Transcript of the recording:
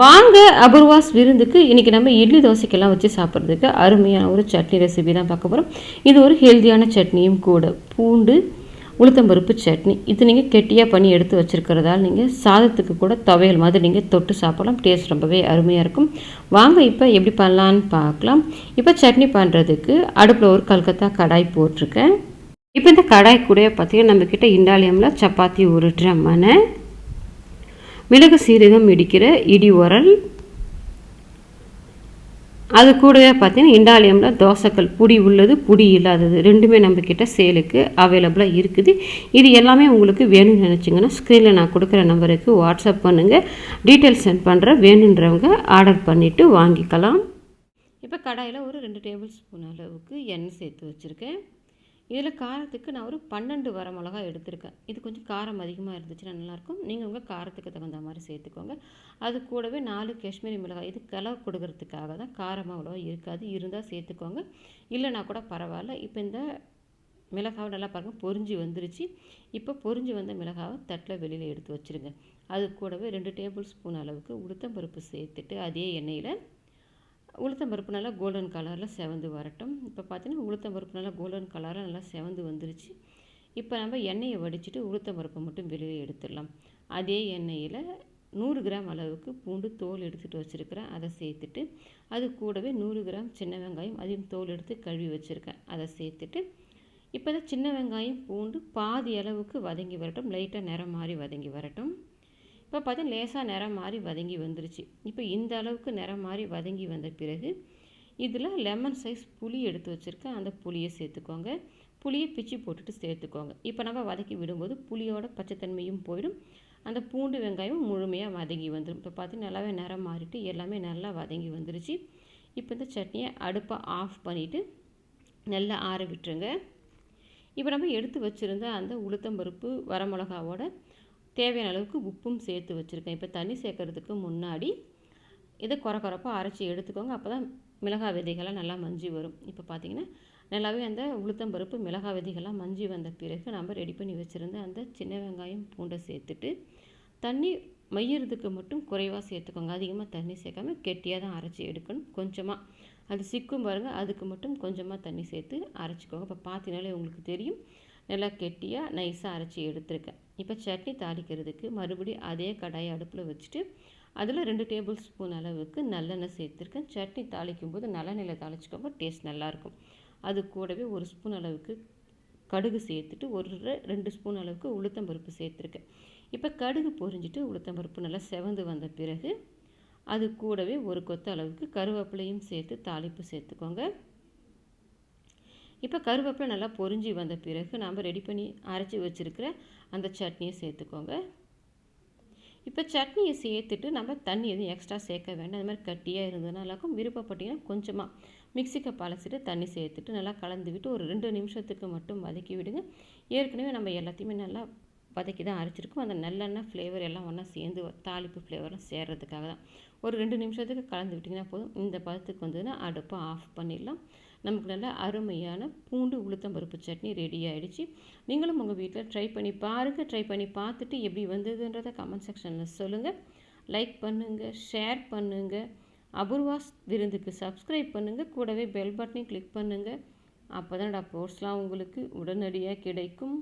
வாங்க அபூர்வாஸ் விருந்துக்கு இன்றைக்கி நம்ம இட்லி தோசைக்கெல்லாம் வச்சு சாப்பிட்றதுக்கு அருமையான ஒரு சட்னி ரெசிபி தான் பார்க்க போகிறோம் இது ஒரு ஹெல்த்தியான சட்னியும் கூட. பூண்டு உளுத்தம்பருப்பு சட்னி. இது நீங்கள் கெட்டியாக பண்ணி எடுத்து வச்சுருக்கிறதால நீங்கள் சாதத்துக்கு கூட துவையல் மாதிரி நீங்கள் தொட்டு சாப்பிடலாம். டேஸ்ட் ரொம்பவே அருமையாக இருக்கும். வாங்க இப்போ எப்படி பண்ணலான்னு பார்க்கலாம். இப்போ சட்னி பண்ணுறதுக்கு அடுப்பில் ஒரு கல்கத்தா கடாய் போட்டிருக்கேன். இப்போ இந்த கடாய் கூட பார்த்தீங்கன்னா நம்மக்கிட்ட இண்டாலியமில் சப்பாத்தி உருட்டுற மனை மிளகு சீரகம் இடிக்கிற இடி உரல். அது கூடவே பார்த்தீங்கன்னா இண்டாலியமில் தோசைக்கல் புடி உள்ளது புடி இல்லாதது. ரெண்டுமே நம்மக்கிட்ட சேலுக்கு அவைலபிளாக இருக்குது. இது எல்லாமே உங்களுக்கு வேணும்னு நினச்சிங்கன்னா ஸ்க்ரீனில் நான் கொடுக்குற நம்பருக்கு வாட்ஸ்அப் பண்ணுங்கள் டீட்டெயில்ஸ் சென்ட் பண்ணுற வேணுன்றவங்க ஆர்டர் பண்ணிவிட்டு வாங்கிக்கலாம். இப்போ கடாயில் ஒரு ரெண்டு டேபிள் ஸ்பூன் அளவுக்கு எண்ணெய் சேர்த்து வச்சுருக்கேன். இதில் காரத்துக்கு நான் ஒரு பன்னெண்டு வர மிளகா எடுத்திருக்கேன். இது கொஞ்சம் காரம் அதிகமாக இருந்துச்சுன்னா நல்லாயிருக்கும். நீங்கள் உங்கள் காரத்துக்கு தகுந்த மாதிரி சேர்த்துக்கோங்க. அது கூடவே நாலு காஷ்மீரி மிளகாய். இது கிளவு கொடுக்கறதுக்காக தான் காரமாக அவ்வளோ இருக்காது. இருந்தால் சேர்த்துக்கோங்க. இல்லைனா கூட பரவாயில்ல. இப்போ இந்த மிளகாவை நல்லா பாருங்கள். பொரிஞ்சு வந்துருச்சு. இப்போ பொரிஞ்சு வந்த மிளகாவை தட்டில் வெளியில் எடுத்து வச்சுருங்க. அது கூடவே ரெண்டு டேபிள் ஸ்பூன் அளவுக்கு உளுத்தம்பருப்பு சேர்த்துட்டு அதே எண்ணெயில் உளுத்தம் பருப்பு நல்லா கோல்டன் கலரில் செவந்து வரட்டும். இப்போ பார்த்தீங்கன்னா உளுத்தம் பருப்பு நல்லா கோல்டன் கலரில் நல்லா செவந்து வந்துருச்சு. இப்போ நம்ம எண்ணெயை வடிச்சிட்டு உளுத்தம் பருப்பை மட்டும் வெளியே எடுத்துடலாம். அதே எண்ணெயில் நூறு கிராம் அளவுக்கு பூண்டு தோல் எடுத்துகிட்டு வச்சுருக்கிறேன். அதை சேர்த்துட்டு அது கூடவே நூறு கிராம் சின்ன வெங்காயம் அதையும் தோல் எடுத்து கழுவி வச்சுருக்கேன். அதை சேர்த்துட்டு இப்போ இந்த சின்ன வெங்காயம் பூண்டு பாதி அளவுக்கு வதங்கி வரட்டும். லைட்டாக நிறம் மாறி வதங்கி வரட்டும். இப்போ பார்த்தீங்கன்னா லேசாக நிறம் மாறி வதங்கி வந்துருச்சு. இப்போ இந்த அளவுக்கு நிறம் மாறி வதங்கி வந்த பிறகு இதில் லெமன் சைஸ் புளி எடுத்து வச்சுருக்கேன் அந்த புளியை சேர்த்துக்கோங்க. புளியை பிச்சு போட்டுட்டு சேர்த்துக்கோங்க. இப்போ நம்ம வதக்கி விடும்போது புளியோட பச்சைத்தன்மையும் போயிடும். அந்த பூண்டு வெங்காயம் முழுமையாக வதங்கி வந்துடும் இப்போ பார்த்தீங்கன்னா நல்லாவே நிறம் மாறிட்டு எல்லாமே நல்லா வதங்கி வந்துருச்சு. இப்போ இந்த சட்னியை அடுப்பை ஆஃப் பண்ணிவிட்டு நல்லா ஆற விட்டுருங்க. இப்போ நம்ம எடுத்து வச்சுருந்த அந்த உளுத்தம்பருப்பு வரமிளகாவோட தேவையான அளவுக்கு உப்பும் சேர்த்து வச்சுருக்கேன். இப்போ தண்ணி சேர்க்கறதுக்கு முன்னாடி இதை குறை குறைப்பாக அரைச்சி எடுத்துக்கோங்க. அப்போ தான் மிளகாய் விதைகள்லாம் நல்லா மஞ்சி வரும். இப்போ பார்த்தீங்கன்னா நல்லாவே அந்த உளுத்தம்பருப்பு மிளகாய் விதைகள்லாம் மஞ்சி வந்த பிறகு நம்ம ரெடி பண்ணி வச்சுருந்த அந்த சின்ன வெங்காயம் பூண்டை சேர்த்துட்டு தண்ணி மையறதுக்கு மட்டும் குறைவாக சேர்த்துக்கோங்க. அதிகமாக தண்ணி சேர்க்காம கெட்டியாக தான் அரைச்சி எடுக்கணும். கொஞ்சமாக அது சிக்கும் பாருங்கள் அதுக்கு மட்டும் கொஞ்சமாக தண்ணி சேர்த்து அரைச்சிக்கோங்க. இப்போ பார்த்தீங்கனாலே உங்களுக்கு தெரியும். நல்லா கெட்டியாக நைஸாக அரைச்சி எடுத்துருக்கேன். இப்போ சட்னி தாளிக்கிறதுக்கு மறுபடியும் அதே கடாயை அடுப்பில் வச்சுட்டு அதில் ரெண்டு டேபிள் ஸ்பூன் அளவுக்கு நல்லெண்ணெய் சேர்த்துருக்கேன். சட்னி தாளிக்கும் போது நல்லெண்ணெயில் தாளிச்சிக்கோங்க டேஸ்ட் நல்லாயிருக்கும். அது கூடவே ஒரு ஸ்பூன் அளவுக்கு கடுகு சேர்த்துட்டு ஒரு ரெண்டு ஸ்பூன் அளவுக்கு உளுத்தம்பருப்பு சேர்த்துருக்கேன். இப்போ கடுகு பொரிஞ்சிட்டு உளுத்தம்பருப்பு நல்லா செவந்து வந்த பிறகு அது கூடவே ஒரு கொத்த அளவுக்கு கருவேப்பிலையும் சேர்த்து தாளிப்பு சேர்த்துக்கோங்க. இப்போ கருவேப்பிலை நல்லா பொறிஞ்சி வந்த பிறகு நாம் ரெடி பண்ணி அரைச்சி வச்சுருக்கிற அந்த சட்னியை சேர்த்துக்கோங்க. இப்போ சட்னியை சேர்த்துட்டு நம்ம தண்ணி எதுவும் எக்ஸ்ட்ரா சேர்க்க வேண்டாம். அது மாதிரி கட்டியாக இருந்ததுனாலக்கும் விருப்பப்பட்டீங்கன்னா கொஞ்சமாக மிக்சிக்கு பழசிட்டு தண்ணி சேர்த்துட்டு நல்லா கலந்து விட்டு ஒரு ரெண்டு நிமிஷத்துக்கு மட்டும் வதக்கி விடுங்க. ஏற்கனவே நம்ம எல்லாத்தையுமே நல்லா வதக்கி தான் அரைச்சிருக்கோம். அந்த நல்லெண்ணெய் ஃப்ளேவர் எல்லாம் ஒன்றா சேர்ந்து தாளிப்பு ஃப்ளேவர்லாம் சேர்கிறதுக்காக தான். ஒரு ரெண்டு நிமிஷத்துக்கு கலந்து விட்டிங்கன்னா போதும். இந்த பதத்துக்கு வந்ததுன்னா அடுப்பை ஆஃப் பண்ணிடலாம். நமக்கு நல்ல அருமையான பூண்டு உளுத்தம்பருப்பு சட்னி ரெடி ஆகிடுச்சு நீங்களும் உங்கள் வீட்டில் ட்ரை பண்ணி பாருங்கள் ட்ரை பண்ணி பார்த்துட்டு எப்படி வந்ததுன்றதை கமெண்ட் செக்ஷனில் சொல்லுங்கள் லைக் பண்ணுங்கள் ஷேர் பண்ணுங்கள் அபூர்வாஸ் விருந்துக்கு சப்ஸ்கிரைப் பண்ணுங்கள் கூடவே பெல் பட்டனையும் கிளிக் பண்ணுங்கள் அப்போ தான் போஸ்ட்லாம் உங்களுக்கு உடனடியாக கிடைக்கும்.